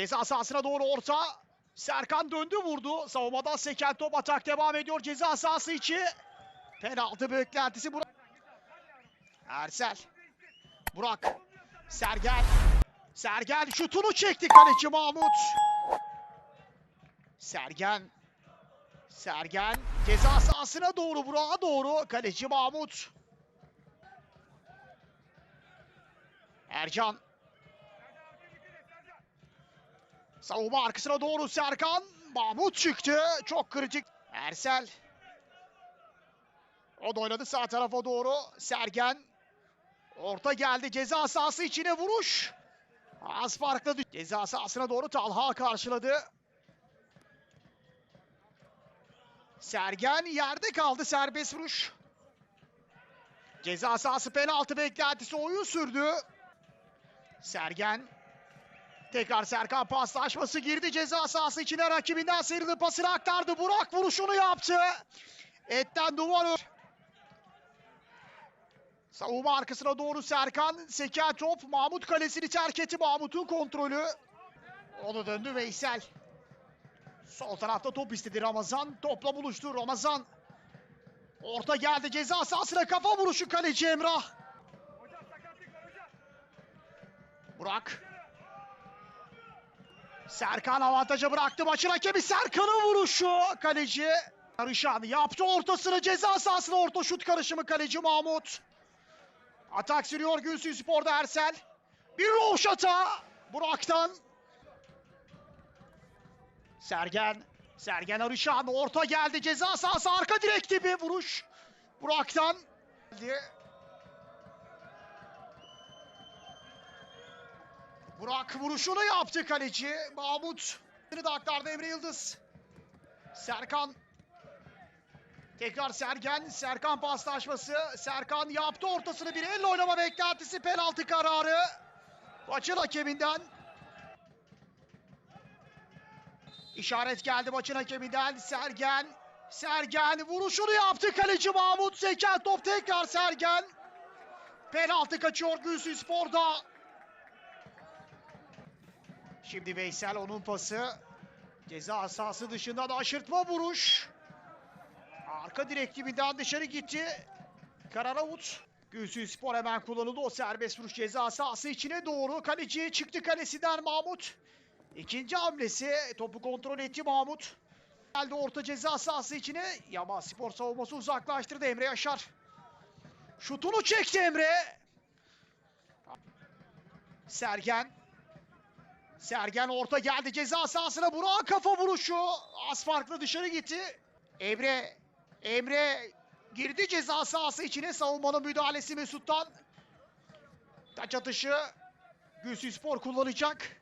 Ceza sahasına doğru orta. Serkan döndü vurdu. Savunmadan seken top atak devam ediyor ceza sahası içi. Penaltı beklentisi Burak. Ersel. Burak. Sergen. Sergen şutunu çekti kaleci Mahmut. Sergen. Sergen ceza sahasına doğru Burak'a doğru kaleci Mahmut. Ercan. Savunma arkasına doğru Serkan. Mahmut çıktı. Çok kritik. Ersel. O da oynadı sağ tarafa doğru. Sergen. Orta geldi. Ceza sahası içine vuruş. Az farklı Ceza sahasına doğru Talha karşıladı. Sergen yerde kaldı. Serbest vuruş. Ceza sahası penaltı beklentisi oyun sürdü. Sergen Tekrar Serkan paslaşması girdi ceza sahası içine rakibinden sıyrılıp pasını aktardı. Burak vuruşunu yaptı. Etten duvar Savunma arkasına doğru Serkan. Seken top. Mahmut kalesini terk etti. Mahmut'un kontrolü. Onu döndü Veysel. Sol tarafta top istedi Ramazan. Topla buluştu Ramazan. Orta geldi ceza sahasına kafa vuruşu kaleci Emrah. Burak. Serkan avantaja bıraktı maçın hakemi. Serkan'ın vuruşu kaleci Arışan yaptı ortasını ceza sahasına orta şut karışımı kaleci Mahmut. Atak sürüyor Gülsün Spor'da Ersel. Bir roşata Burak'tan Sergen Sergen Arışan orta geldi. Ceza sahası arka direk gibi vuruş. Burak'tan Burak vuruşunu yaptı kaleci. Mahmut. da aktardı Emre Yıldız. Serkan. Tekrar Sergen. Serkan paslaşması. Serkan yaptı ortasını bir elle oynama beklentisi. Penaltı kararı. Maçın hakeminden. İşaret geldi maçın hakeminden. Sergen. Sergen vuruşunu yaptı kaleci Mahmut. Seken top tekrar Sergen. Penaltı kaçıyor Gülsün Spor'da. Şimdi Veysel onun pası. Ceza sahası dışında da aşırtma vuruş. Arka direk dibinden dışarı gitti. Kararavut. Gülsün Spor hemen kullanıldı. O serbest vuruş ceza sahası içine doğru. Kaleci çıktı kalesinden Mahmut. İkinci hamlesi. Topu kontrol etti Mahmut. Geldi orta ceza sahası içine. Yaman Spor savunması uzaklaştırdı Emre Yaşar. Şutunu çekti Emre. Sergen. Sergen orta geldi ceza sahasına Burak'a kafa vuruşu. Az farklı dışarı gitti. Emre, Emre girdi ceza sahası içine savunmanın müdahalesi Mesut'tan. Taç atışı Gülsün Spor kullanacak.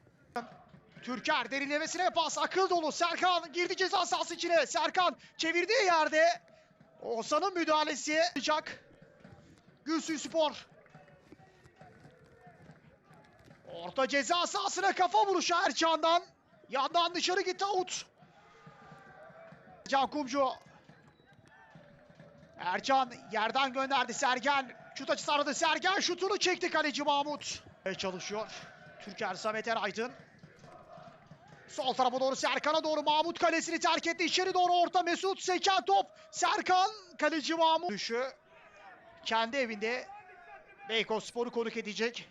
Türker derinlemesine pas akıl dolu. Serkan girdi ceza sahası içine. Serkan çevirdiği yerde Oğuzhan'ın müdahalesi olacak. Gülsün Spor. Orta ceza sahasına kafa vuruşu Ercan'dan. Yandan dışarı gitti out. Ercan Kumcu. Ercan yerden gönderdi Sergen. Şut açısı aradı Sergen. Şutunu çekti kaleci Mahmut. Çalışıyor. Türker Samet Eraydın. Sol tarafa doğru Serkan'a doğru Mahmut kalesini terk etti. İçeri doğru orta Mesut Seken top. Serkan kaleci Mahmut. Düşü kendi evinde Beykoz Spor'u konuk edecek.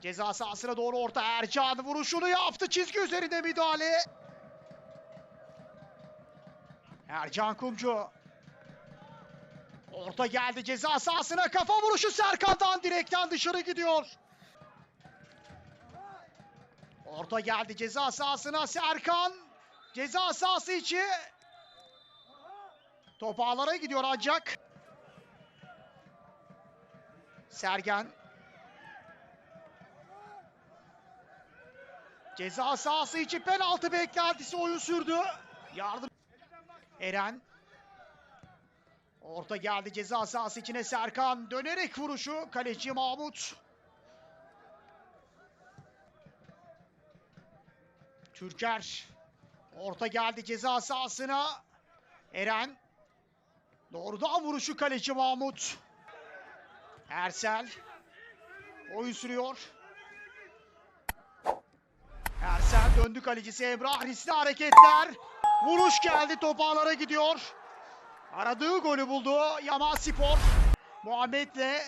Ceza sahasına doğru orta Ercan vuruşunu yaptı. Çizgi üzerinde müdahale. Ercan Kumcu. Orta geldi ceza sahasına kafa vuruşu Serkan'dan direkten dışarı gidiyor. Orta geldi ceza sahasına Serkan. Ceza sahası içi. Top ağlara gidiyor ancak. Sergen. Ceza sahası içi penaltı beklentisi oyun sürdü. Yardım. Eren. Orta geldi ceza sahası içine Serkan. Dönerek vuruşu kaleci Mahmut. Türker. Orta geldi ceza sahasına. Eren. Doğrudan vuruşu kaleci Mahmut. Ersel. Oyun sürüyor. Ersel Döndü kalecisi Emrah. Riskli hareketler. Vuruş geldi. Top ağlara gidiyor. Aradığı golü buldu. Yaman Spor. Muhammed'le